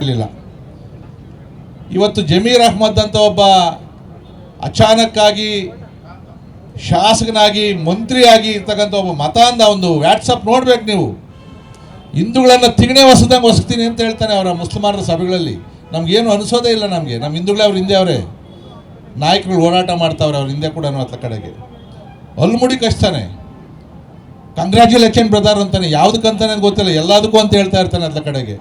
ಇರಲಿಲ್ಲ ಇವತ್ತು ಜಮೀರ್ ಅಹ್ಮದ್ ಅಂತ ಒಬ್ಬ ಅಚಾನಕ್ಕಾಗಿ ಶಾಸಕನಾಗಿ, ಮಂತ್ರಿಯಾಗಿ ಇರ್ತಕ್ಕಂಥ ಒಬ್ಬ ಮತಾಂಧ ಒಂದು ವ್ಯಾಟ್ಸಪ್ ನೋಡ್ಬೇಕು ನೀವು. ಹಿಂದೂಗಳನ್ನು ತಿಗಣೆ ಹೊಸದಂಗೆ ಹೊಸ್ತೀನಿ ಅಂತ ಹೇಳ್ತಾನೆ ಅವರ ಮುಸ್ಲಿಮಾನರ ಸಭೆಗಳಲ್ಲಿ. ನಮಗೇನು ಅನಿಸೋದೇ ಇಲ್ಲ ನಮಗೆ. ನಮ್ಮ ಹಿಂದೂಗಳೇ ಅವ್ರ ಹಿಂದೆ ಅವರೇ. ನಾಯಕರು ಹೋರಾಟ ಮಾಡ್ತಾವ್ರೆ ಅವ್ರ ಹಿಂದೆ ಕೂಡ ಅತ್ತ ಕಡೆಗೆ. ಅಲ್ಮುಡಿ ಕಚ್ತಾನೆ. ಕಂಗ್ರ್ಯಾಚುಲೇಷನ್ ಬ್ರದರ್ ಅಂತಾನೆ. ಯಾವುದಕ್ಕಂತಾನೆ ಗೊತ್ತಿಲ್ಲ. ಎಲ್ಲದಕ್ಕೂ ಅಂತ ಹೇಳ್ತಾ ಇರ್ತಾನೆ ಅದ್ರ ಕಡೆಗೆ.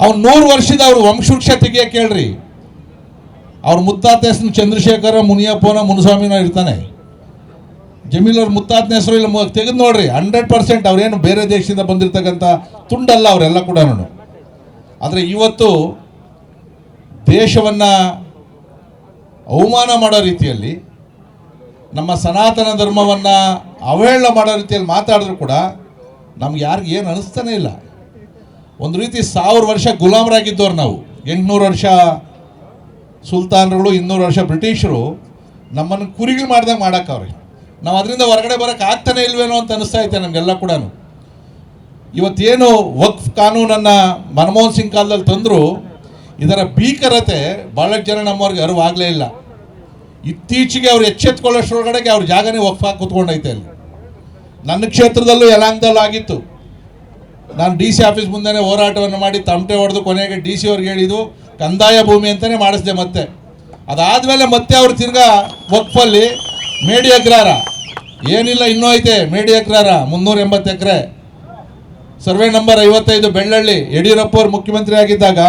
ಅವ್ನು ನೂರು ವರ್ಷದ ಅವ್ರ ವಂಶವೃಕ್ಷ ತೆಗಿಯೋಕೆ ಹೇಳ್ರಿ. ಅವ್ರ ಮುತ್ತಾತ ಹೆಸರು ಚಂದ್ರಶೇಖರ, ಮುನಿಯಪ್ಪನ, ಮುನುಸ್ವಾಮಿನ ಇರ್ತಾನೆ. ಜಮೀಲ್ ಅವ್ರ ಮುತ್ತಾತನ ಹೆಸರು ಇಲ್ಲ ತೆಗೆದು ನೋಡ್ರಿ ಹಂಡ್ರೆಡ್ ಪರ್ಸೆಂಟ್ ಅವ್ರೇನು ಬೇರೆ ದೇಶದಿಂದ ಬಂದಿರತಕ್ಕಂಥ ತುಂಡಲ್ಲ ಅವರೆಲ್ಲ ಕೂಡ ಆದರೆ ಇವತ್ತು ದೇಶವನ್ನು ಅವಮಾನ ಮಾಡೋ ರೀತಿಯಲ್ಲಿ ನಮ್ಮ ಸನಾತನ ಧರ್ಮವನ್ನು ಅವಹೇಳನ ಮಾಡೋ ರೀತಿಯಲ್ಲಿ ಮಾತಾಡಿದ್ರು ಕೂಡ ನಮ್ಗೆ ಯಾರಿಗೂ ಏನು ಅನಿಸ್ತಾನೆ ಇಲ್ಲ. ಒಂದು ರೀತಿ ಸಾವಿರ ವರ್ಷ ಗುಲಾಮರಾಗಿದ್ದವ್ರು ನಾವು. ಎಂಟುನೂರು ವರ್ಷ ಸುಲ್ತಾನರುಗಳು, ಇನ್ನೂರು ವರ್ಷ ಬ್ರಿಟಿಷರು ನಮ್ಮನ್ನು ಕುರಿಗಳು ಮಾಡಿದಾಗ ಮಾಡೋಕ್ಕವ್ರಿ. ನಾವು ಅದರಿಂದ ಹೊರಗಡೆ ಬರೋಕ್ಕೆ ಆಗ್ತಾನೆ ಇಲ್ವೇನೋ ಅಂತ ಅನಿಸ್ತಾ ಐತೆ ನಮಗೆಲ್ಲ ಕೂಡ ಇವತ್ತೇನು ವಕ್ಫ್ ಕಾನೂನನ್ನು ಮನಮೋಹನ್ ಸಿಂಗ್ ಕಾಲದಲ್ಲಿ ತಂದರು, ಇದರ ಭೀಕರತೆ ಭಾಳಷ್ಟು ಜನ ನಮ್ಮವ್ರಿಗೆ ಅರಿವಾಗಲೇ ಇಲ್ಲ. ಇತ್ತೀಚೆಗೆ ಅವ್ರು ಎಚ್ಚೆತ್ಕೊಳ್ಳೋಷ್ಟರೊಳಗಡೆಗೆ ಅವ್ರ ಜಾಗನೇ ಹಾಕಿ ಕೂತ್ಕೊಂಡೈತೆ ಅಲ್ಲಿ. ನನ್ನ ಕ್ಷೇತ್ರದಲ್ಲೂ ಯಲಾಂಗದಲ್ಲೂ ಆಗಿತ್ತು ನಾನು ಡಿ ಸಿ ಆಫೀಸ್ ಮುಂದೆನೇ ಹೋರಾಟವನ್ನು ಮಾಡಿ ತಮಟೆ ಹೊಡೆದು ಕೊನೆಗೆ ಡಿ ಸಿ ಅವ್ರಿಗೆ ಹೇಳಿದ್ದು, ಕಂದಾಯ ಭೂಮಿ ಅಂತಲೇ ಮಾಡಿಸಿದೆ ಮತ್ತೆ. ಅದಾದಮೇಲೆ ಮತ್ತೆ ಅವ್ರು ತಿರ್ಗಾ ವಕ್ಫಲ್ಲಿ ಮೇಡಿ ಅಗ್ರಾರ. ಏನಿಲ್ಲ, ಇನ್ನೂ ಐತೆ, ಮೇಡಿ ಅಗ್ರಾರ, ಮುನ್ನೂರ ಎಂಬತ್ತು ಎಕರೆ. ಸರ್ವೆ ನಂಬರ್ ಐವತ್ತೈದು ಬೆಳ್ಳಳ್ಳಿ, ಯಡಿಯೂರಪ್ಪ ಅವ್ರು ಮುಖ್ಯಮಂತ್ರಿ ಆಗಿದ್ದಾಗ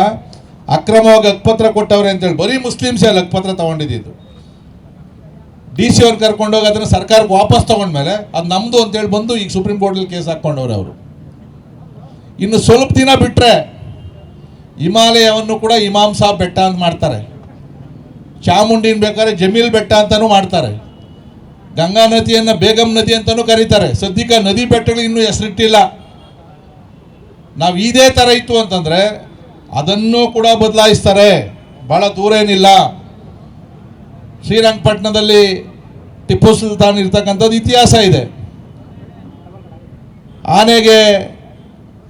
ಅಕ್ರಮವಾಗಿ ಅಕ್ಪತ್ರ ಕೊಟ್ಟವ್ರೆ ಅಂತೇಳಿ, ಬರೀ ಮುಸ್ಲಿಮ್ಸೇ ಅಲ್ಲಿ ಅಕ್ಪತ್ರ ತಗೊಂಡಿದ್ದು ಡಿ ಸಿ ಅವ್ರು ಕರ್ಕೊಂಡೋಗಿ ಅದನ್ನು ಸರ್ಕಾರಕ್ಕೆ ವಾಪಸ್ ತಗೊಂಡ್ಮೇಲೆ ಅದು ನಮ್ಮದು ಅಂತೇಳಿ ಬಂದು ಈಗ ಸುಪ್ರೀಂ ಕೋರ್ಟಲ್ಲಿ ಕೇಸ್ ಹಾಕ್ಕೊಂಡವ್ರೆ ಅವರು. ಇನ್ನು ಸ್ವಲ್ಪ ದಿನ ಬಿಟ್ಟರೆ ಹಿಮಾಲಯವನ್ನು ಕೂಡ ಇಮಾಮ್ ಸಾಬ್ ಬೆಟ್ಟ ಅಂತ ಮಾಡ್ತಾರೆ. ಚಾಮುಂಡಿನ ಬೇಕಾದ್ರೆ ಜಮೀಲ್ ಬೆಟ್ಟ ಅಂತಲೂ ಮಾಡ್ತಾರೆ. ಗಂಗಾ ನದಿಯನ್ನು ಬೇಗಂ ನದಿ ಅಂತಲೂ ಕರೀತಾರೆ. ಸದ್ಯಕ್ಕೆ ನದಿ ಬೆಟ್ಟಗಳು ಇನ್ನೂ ಹೆಸರಿಟ್ಟಿಲ್ಲ. ನಾವು ಇದೇ ಥರ ಇತ್ತು ಅಂತಂದರೆ ಅದನ್ನು ಕೂಡ ಬದಲಾಯಿಸ್ತಾರೆ. ಭಾಳ ದೂರ ಏನಿಲ್ಲ. ಶ್ರೀರಂಗಪಟ್ಟಣದಲ್ಲಿ ಟಿಪ್ಪು ಸುಲ್ತಾನ್ ಇರ್ತಕ್ಕಂಥದ್ದು ಇತಿಹಾಸ ಇದೆ. ಆನೆಗೆ,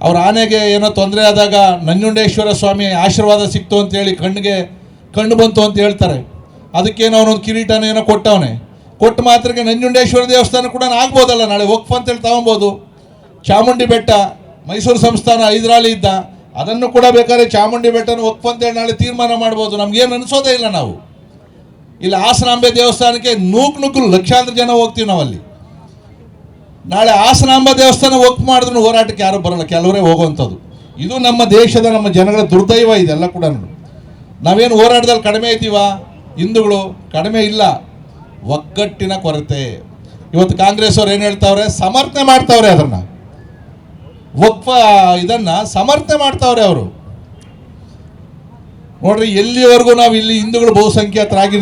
ಅವ್ರ ಆನೆಗೆ ಏನೋ ತೊಂದರೆ ಆದಾಗ ನಂಜುಂಡೇಶ್ವರ ಸ್ವಾಮಿ ಆಶೀರ್ವಾದ ಸಿಕ್ತು ಅಂತೇಳಿ ಕಣ್ಣಿಗೆ ಕಣ್ಣು ಬಂತು ಅಂತ ಹೇಳ್ತಾರೆ. ಅದಕ್ಕೇನೋ ಅವನೊಂದು ಕಿರೀಟನ ಏನೋ ಕೊಟ್ಟವನೆ. ಕೊಟ್ಟ ಮಾತ್ರಕ್ಕೆ ನಂಜುಂಡೇಶ್ವರ ದೇವಸ್ಥಾನ ಕೂಡ ಆಗ್ಬೋದಲ್ಲ, ನಾಳೆ ವಕ್ಫ್ ಅಂತೇಳಿ ತಗೊಬೋದು. ಚಾಮುಂಡಿ ಬೆಟ್ಟ, ಮೈಸೂರು ಸಂಸ್ಥಾನ ಹೈದರಾಲಿ ಇದ್ದ, ಅದನ್ನು ಕೂಡ ಬೇಕಾದ್ರೆ ಚಾಮುಂಡಿ ಬೆಟ್ಟನ ವಕ್ಫ್ ಅಂತೇಳಿ ನಾಳೆ ತೀರ್ಮಾನ ಮಾಡ್ಬೋದು. ನಮ್ಗೇನು ಅನಿಸೋದೇ ಇಲ್ಲ ನಾವು. ಇಲ್ಲಿ ಹಾಸನಾಂಬೆ ದೇವಸ್ಥಾನಕ್ಕೆ ನೂಕು ನೂಕು ಲಕ್ಷಾಂತರ ಜನ ಹೋಗ್ತೀವಿ ನಾವಲ್ಲಿ. ನಾಳೆ ಹಾಸನಾಂಬ ದೇವಸ್ಥಾನ ಒಕ್ ಮಾಡಿದ್ರು ಹೋರಾಟಕ್ಕೆ ಯಾರು ಬರಲ್ಲ, ಕೆಲವರೇ ಹೋಗುವಂಥದ್ದು. ಇದು ನಮ್ಮ ದೇಶದ, ನಮ್ಮ ಜನಗಳ ದುರ್ದೈವ ಇದೆಲ್ಲ ಕೂಡ ನಾವೇನು ಹೋರಾಟದಲ್ಲಿ ಕಡಿಮೆ ಇದ್ದೀವಾ? ಹಿಂದೂಗಳು ಕಡಿಮೆ ಇಲ್ಲ. ಒಗ್ಗಟ್ಟಿನ ಕೊರತೆ. ಇವತ್ತು ಕಾಂಗ್ರೆಸ್ ಅವ್ರು ಏನು ಹೇಳ್ತಾವ್ರೆ? ಸಮರ್ಥನೆ ಮಾಡ್ತಾವ್ರೆ ಅದನ್ನು. ಒಪ್ಪ, ಇದನ್ನು ಸಮರ್ಥನೆ ಮಾಡ್ತಾವ್ರೆ ಅವರು. ನೋಡ್ರಿ, ಎಲ್ಲಿವರೆಗೂ ನಾವು ಇಲ್ಲಿ ಹಿಂದೂಗಳು ಬಹುಸಂಖ್ಯಾತರಾಗಿ